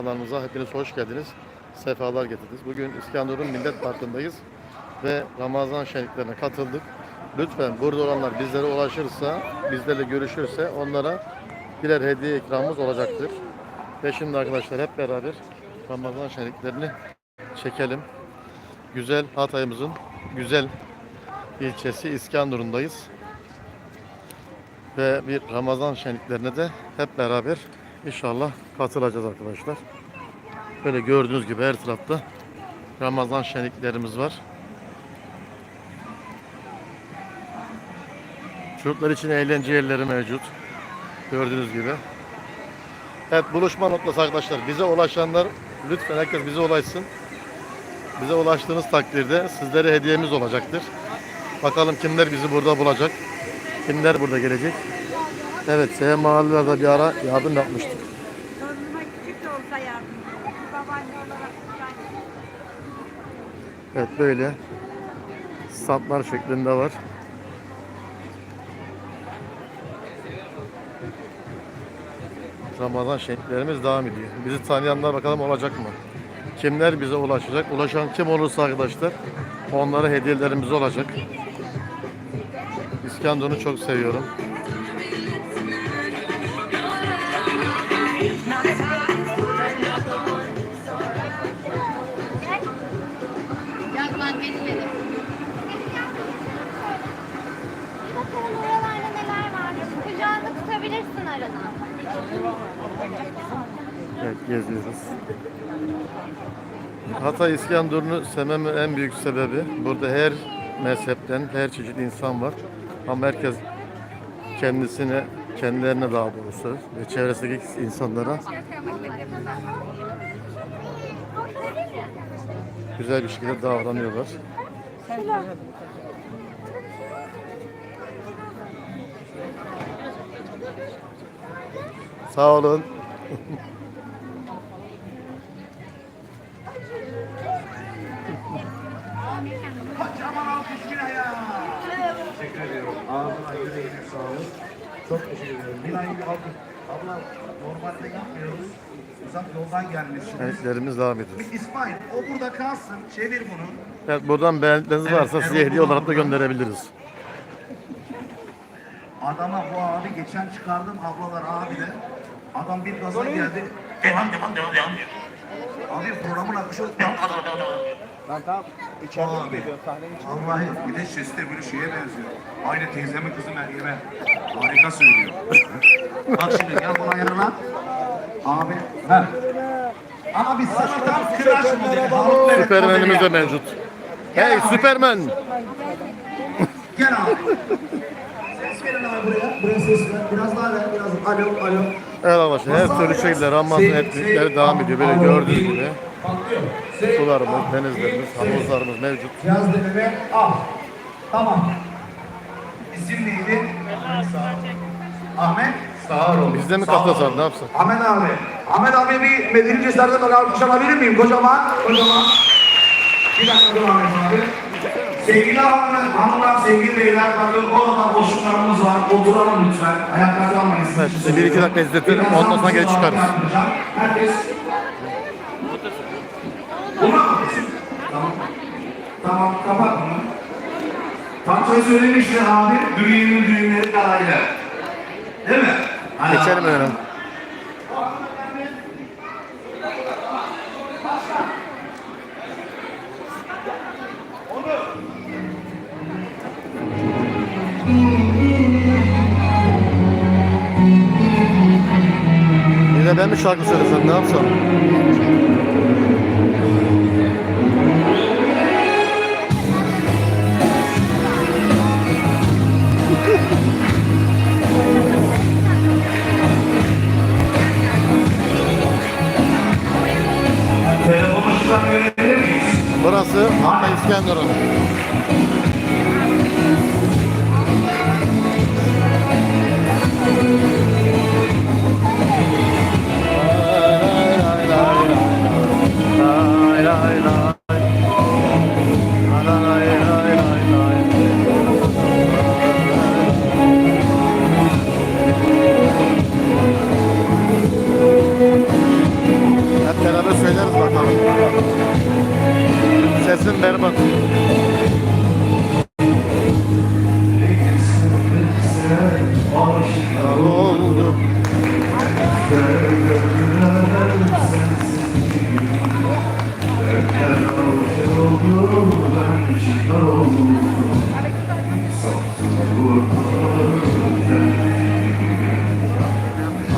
kanalımıza hepiniz hoş geldiniz. Sefalar getirdiniz. Bugün İskenderun Millet Parkı'ndayız ve Ramazan şenliklerine katıldık. Lütfen burada olanlar bizlere ulaşırsa, bizlerle görüşürse onlara birer hediye ikramımız olacaktır. Ve şimdi arkadaşlar hep beraber Ramazan şenliklerini çekelim. Güzel Hatay'ımızın güzel ilçesi İskenderun'dayız. Ve bir Ramazan şenliklerine de hep beraber inşallah katılacağız arkadaşlar. Böyle gördüğünüz gibi her tarafta Ramazan şenliklerimiz var. Çocuklar için eğlence yerleri mevcut. Gördüğünüz gibi. Evet buluşma noktası arkadaşlar. Bize ulaşanlar lütfen herkes bize ulaşsın. Bize ulaştığınız takdirde sizlere hediyemiz olacaktır. Bakalım kimler bizi burada bulacak. Kimler burada gelecek. Evet Seher Mahallelerde bir ara yardım yapmıştık. Torunuma küçük de olsa yardım. Babaanne olarak Evet böyle standlar şeklinde var. Ramazan şenliklerimiz devam ediyor. Bizi tanıyanlar bakalım olacak mı? Kimler bize ulaşacak? Ulaşan kim olursa arkadaşlar onlara hediyelerimiz olacak. İskenderun'u çok seviyorum. Evet geziyoruz. Hatay İskenderun'u sevmemin en büyük sebebi burada her mezhepten her çeşit insan var. Ama herkes kendisine, kendilerine daha doğrusu ve çevresindeki insanlara güzel bir şekilde davranıyorlar. Sağ olun. Kocaman alkış Günay'a. Teşekkür ediyorum. Ağzına yüreğine sağlık. Çok teşekkür ederim. Günay alkış. Abla normalde yapmıyoruz. Uzak yoldan gelmişsiniz. Şenliklerimiz devam ediyor. Bir İsmail o burada kalsın. Çevir bunu. Evet buradan beğenileriniz varsa Evet, size evet, hediye olarak da gönderebiliriz. Adama bu abi geçen çıkardım ablalar abi de. Adam bir gaza geldi. Devam devam devam devam. Abi programın akışı devam. Ben tam içeride Abi. gibi ediyorum sahnenin içinde. Vallahi bir de sesi de böyle şeye benziyor. Aynı teyzemin kızı Meryem'e. Harika söylüyor. Bak şimdi gel buna yanına. Abi ver. Abi sana tam kıraç. Haluk Levent Süpermenimiz de mevcut. Hey Süpermen! Gel abi. Ses verin abi buraya. Buraya ses ver. Biraz daha ver. Biraz alo alo. Evet arkadaşlar her türlü şekilde Ramazan etkinlikleri devam ediyor. Böyle gördüğünüz gibi sularımız, denizlerimiz, havuzlarımız mevcut. Yaz deneme al. Tamam. İsim neydi? Ahmet. Sağ ol. Biz de mi katlasak ne yapsak? Ahmet abi. Ahmet abi bir Medeni Cesaret'e ben alkış alabilir miyim? Kocaman. Kocaman. Bir dakika dur Ahmet abi. Sevgili hanımlar, hanımlar, sevgili beyler, bakın orada boşluklarımız var. Oturalım lütfen. Ayaklarda almayın. sizi Evet, size bir iki dakika izletelim, ondan sonra geri sizi çıkarız. Herkes... Buna mı? Tamam. Tamam, kapat bunu. Fatih söylemişti abi, düğünün düğünleri parayla. Değil mi? Geçelim abi. Ben mi şarkı söylesem ne yapsam?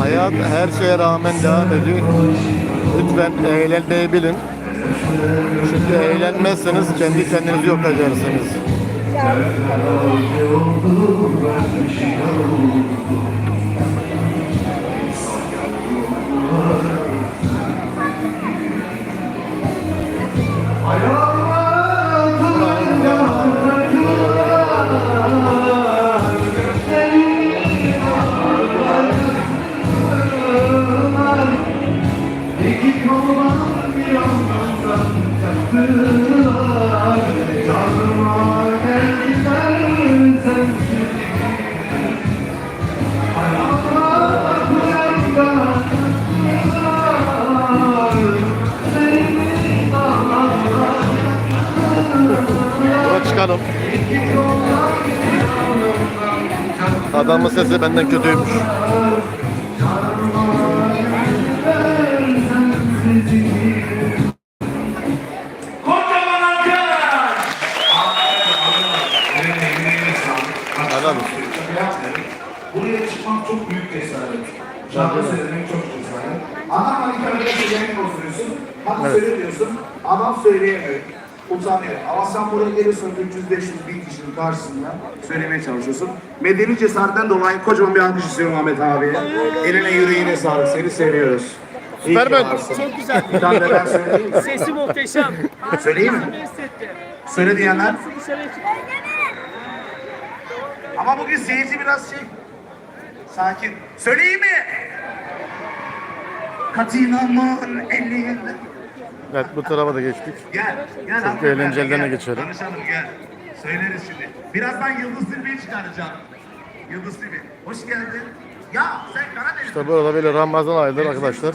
Hayat her şeye rağmen devam ediyor. Lütfen eğlenmeyi bilin. Çünkü eğlenmezseniz kendi kendinizi yok edersiniz. Yola çıkalım. Adamın sesi benden kötüymüş. Şarkı söylemek çok cesaret. Adam hani kamerada söylemek bozuyorsun. Bana Evet. söyle diyorsun. Adam söyleyemiyor. Utanıyor. Ama sen buraya geliyorsun 300-500 bin kişinin karşısında söylemeye çalışıyorsun. Medeni cesaretten dolayı kocaman bir alkış istiyorum Ahmet abiye. Eline yüreğine sağlık. Seni seviyoruz. İyi ki Süpermen. varsın. Çok güzel. Bir tane ben söyleyeyim? Sesi muhteşem. Söyleyeyim mi? Söyle diyenler. Ama bugün seyirci biraz şey... Sakin. Söyleyeyim mi? Katinamın elinde. Evet bu tarafa da geçtik. Gel. Gel. Hanımefendi, eğlencelerine geçelim. Tanışalım gel. Söyleriz şimdi. Birazdan Yıldız Tilbe'yi çıkaracağım. Yıldız Tilbe. Hoş geldin. Ya sen Karadeniz. İşte burada böyle Ramazan ayları arkadaşlar.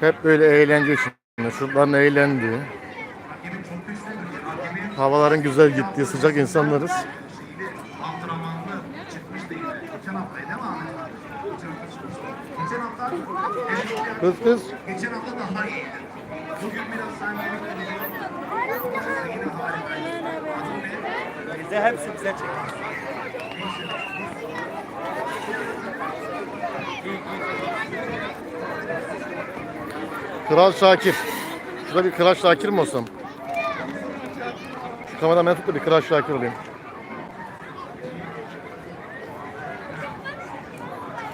Hep böyle eğlence içinde. Çocukların eğlendiği, havaların güzel gittiği, sıcak insanlarız. Geçen haftaydı değil mi Ahmet abi? Geçen hafta Kız kız. Geçen hafta daha iyiydi. Bugün biraz sanki yine harikaydı. Bize hepsi bize çekti. Kral Şakir. Şurada bir Kral Şakir mi olsam? Şu kameradan ben tut da bir Kral Şakir olayım.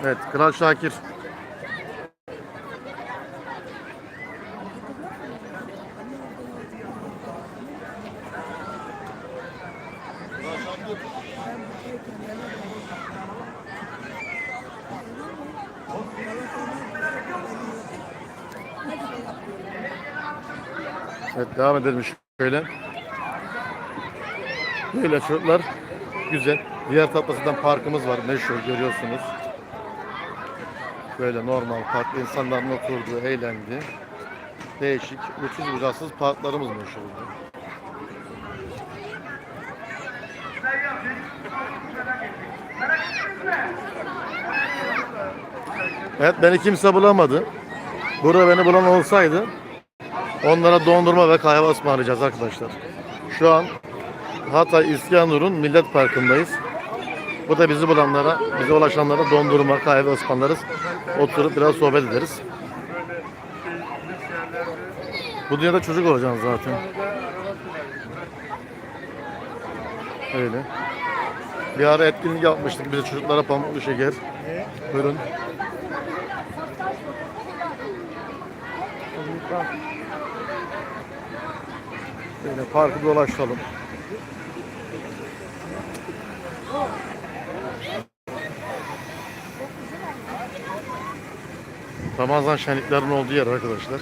Evet, Kral Şakir. Evet devam edelim şöyle. Böyle çocuklar güzel. Diğer tarafta parkımız var meşhur görüyorsunuz. Böyle normal park insanların oturduğu, eğlendiği değişik, uçsuz bucaksız parklarımız meşhur. Evet beni kimse bulamadı. Burada beni bulan olsaydı Onlara dondurma ve kahve ısmarlayacağız arkadaşlar. Şu an Hatay İskenderun Millet Parkı'ndayız. Bu da bizi bulanlara, bize ulaşanlara dondurma, kahve ısmarlarız. Oturup biraz sohbet ederiz. Bu dünyada çocuk olacaksın zaten. Öyle. Bir ara etkinlik yapmıştık. Bize çocuklara pamuklu şeker. Buyurun. Böyle parkı dolaşalım. Ramazan şenliklerinin olduğu yer arkadaşlar.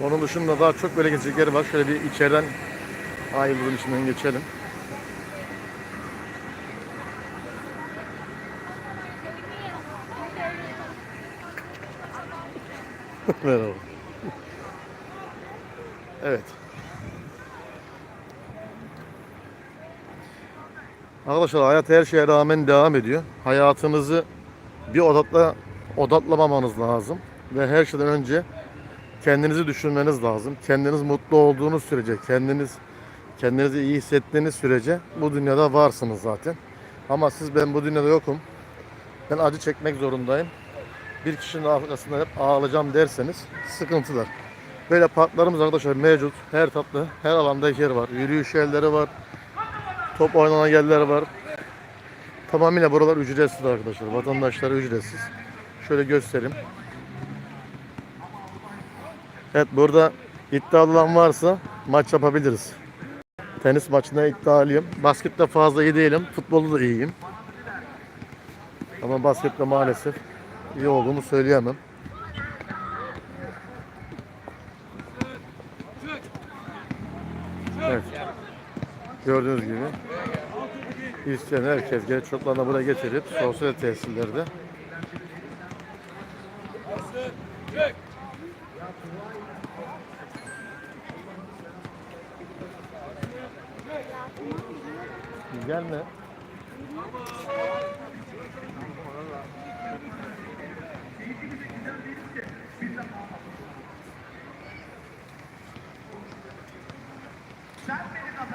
Onun dışında daha çok böyle gezecek yeri var. Şöyle bir içeriden Ayıldırım içinden geçelim. Merhaba. Evet. Arkadaşlar hayat her şeye rağmen devam ediyor. Hayatınızı bir odakla odaklamamanız lazım ve her şeyden önce kendinizi düşünmeniz lazım. Kendiniz mutlu olduğunuz sürece, kendiniz kendinizi iyi hissettiğiniz sürece bu dünyada varsınız zaten. Ama siz ben bu dünyada yokum. Ben acı çekmek zorundayım. Bir kişinin arkasında hep ağlayacağım derseniz sıkıntılar. Böyle parklarımız arkadaşlar mevcut. Her tatlı, her alanda yer var. Yürüyüş yerleri var. Top oynanan yerler var. Tamamıyla buralar ücretsiz arkadaşlar. Vatandaşlara ücretsiz. Şöyle göstereyim. Evet burada iddialı olan varsa maç yapabiliriz. Tenis maçında iddialıyım. Baskette fazla iyi değilim. Futbolda da iyiyim. Ama baskette maalesef iyi olduğumu söyleyemem. Evet. Gördüğünüz gibi isteyen herkes genç çocuklarını buraya getirip sosyal tesislerde Gelme.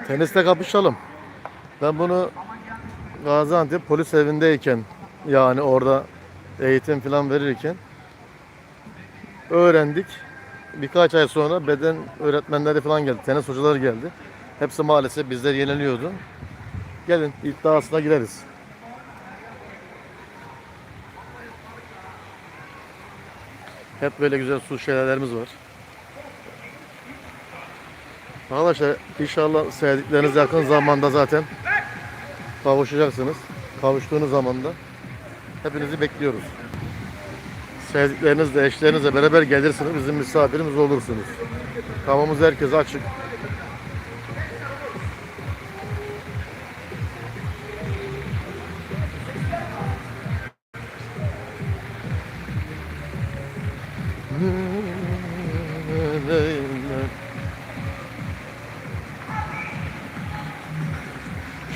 Teniste kapışalım. Ben bunu Gaziantep polis evindeyken yani orada eğitim falan verirken öğrendik. Birkaç ay sonra beden öğretmenleri falan geldi. Tenis hocaları geldi. Hepsi maalesef bizler yeniliyordu. Gelin iddiasına gireriz. Hep böyle güzel su şelalelerimiz var. Arkadaşlar inşallah sevdikleriniz yakın zamanda zaten kavuşacaksınız. Kavuştuğunuz zaman da hepinizi bekliyoruz. Sevdiklerinizle, eşlerinizle beraber gelirsiniz. Bizim misafirimiz olursunuz. Kapımız herkese açık.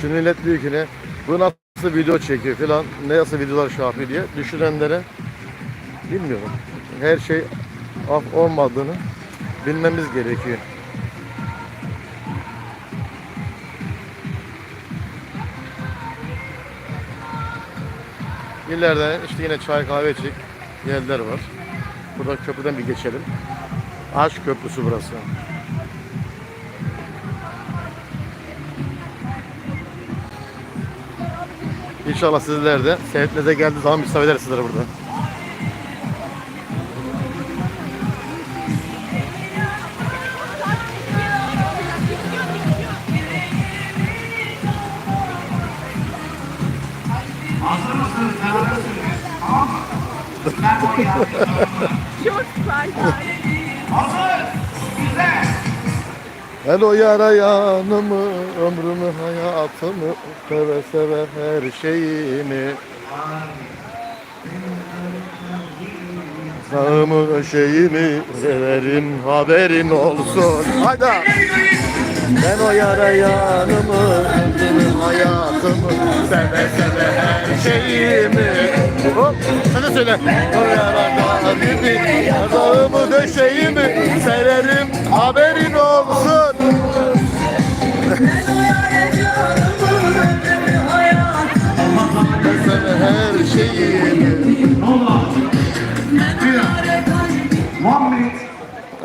Şu millet diyor ki ne? Bu nasıl video çekiyor falan, ne nasıl videolar şey yapıyor diye düşünenlere bilmiyorum. Her şey af olmadığını bilmemiz gerekiyor. İleride işte yine çay kahve içecek yerler var. Burada köprüden bir geçelim. Aşk Köprüsü burası. İnşallah sizler de seyahatinize geldiği zaman misafir ederiz sizlere burada. Hazır mısınız? Tamam mı? Ben oraya Hazır. Güzel. Ben o yarayanımı, ömrümü, hayatımı, seve seve her şeyimi. Sağımı, şeyimi severim haberin olsun. Hayda! Ben o yarayanımı, ömrümü, hayatımı, seve seve her şeyimi. Hop, sen de söyle. O yarayanımı, sağımı, döşeğimi severim haberin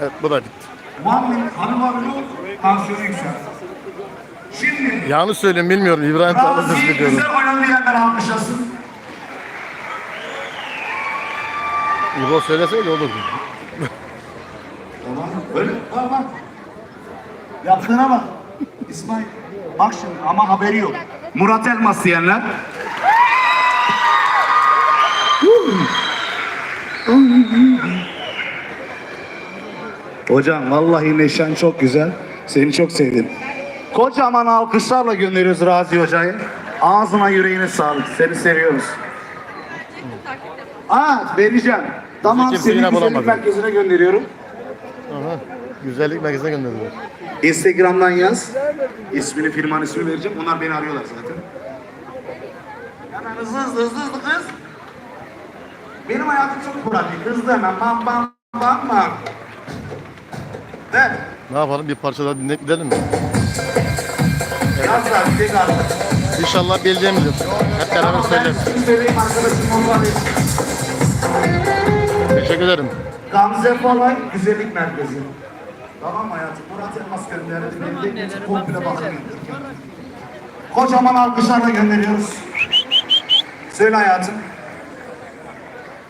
Evet bu da bitti. One minute. Hanım abi yok. Tansiyonu yükselt. Şimdi Yanlış söyleyeyim bilmiyorum. İbrahim Tatlıses Razi'yi biliyorum. güzel oynadı diyenler alkışlasın. İbo söyleseydi olurdu. Tamam. Öyle. Bak bak. Yaptığına bak. İsmail. Bak şimdi ama haberi yok. Murat Elmas diyenler. Hocam vallahi neşen çok güzel. Seni çok sevdim. Kocaman alkışlarla gönderiyoruz Razi Hoca'yı. Ağzına yüreğine sağlık. Seni seviyoruz. Aa vereceğim. Tamam seni güzellik merkezine gönderiyorum. Güzellik merkezine gönderdiler. Instagram'dan yaz. İsmini, firmanın ismini vereceğim. Onlar beni arıyorlar zaten. Hemen hızlı hızlı hızlı hızlı kız. Benim hayatım çok pratik. Hızlı hemen bam bam bam bam. Ver. Ne yapalım? Bir parça daha dinleyip gidelim mi? Yaz da bir tek artık. İnşallah bildiğimiz yok. Hep beraber Tamam ben söyleyeyim arkadaşım onlar Teşekkür ederim. Gamze Falay Güzellik Merkezi. Tamam hayatım? Murat Elmas gönderdi. De için komple bakım Kocaman alkışlarla gönderiyoruz. Söyle hayatım.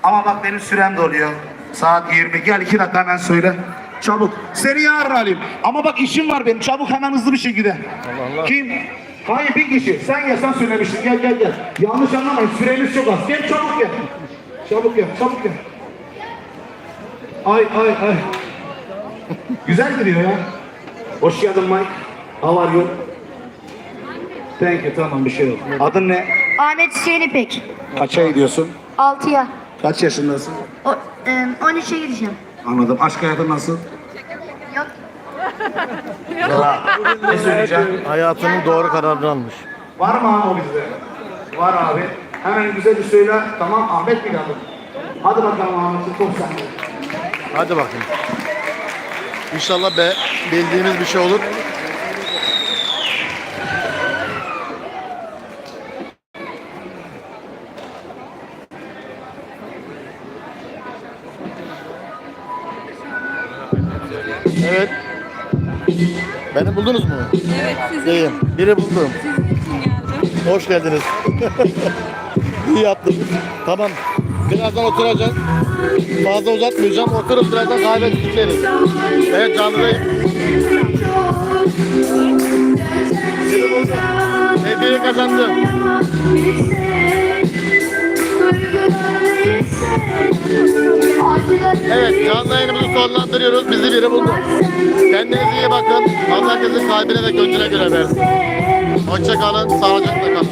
Ama bak benim sürem doluyor. Saat 20. Gel iki dakika hemen söyle. Çabuk. Seni yarın alayım. Ama bak işim var benim. Çabuk hemen hızlı bir şekilde. Allah Allah. Kim? Hayır bir kişi. Sen gel sen söylemiştin. Gel gel gel. Yanlış anlamayın. Süremiz çok az. Gel çabuk gel. Çabuk gel. Çabuk gel. Ay ay ay. Güzel duruyor ya. Hoş geldin Mike. How are you? Thank you. Tamam bir şey yok. Adın ne? Ahmet Hüseyin İpek. Kaça gidiyorsun? 6'ya. Kaç yaşındasın? O, e, 13'e gideceğim. Anladım. Aşk hayatın nasıl? Yok. ne söyleyeceğim? Hayatının doğru kararını almış. Var mı abi o bizde? Var abi. Hemen güzel bir söyle. Tamam Ahmet mi geldi? Hadi bakalım Ahmet'im çok sen. Hadi bakayım. İnşallah be, bildiğimiz bir şey olur. Evet. Beni buldunuz mu? Evet sizi. Biri buldum. sizin için geldim. Hoş geldiniz. İyi yaptın. Tamam. Birazdan oturacağız. Fazla uzatmayacağım. Oturup birazdan kahve içeriz. Evet canlıdayım. Hediye kazandım. Evet canlı yayınımızı sonlandırıyoruz. Bizi biri buldu. Kendinize iyi bakın. Allah herkesin kalbine ve gönlüne göre versin. Hoşça kalın. Sağlıcakla kalın.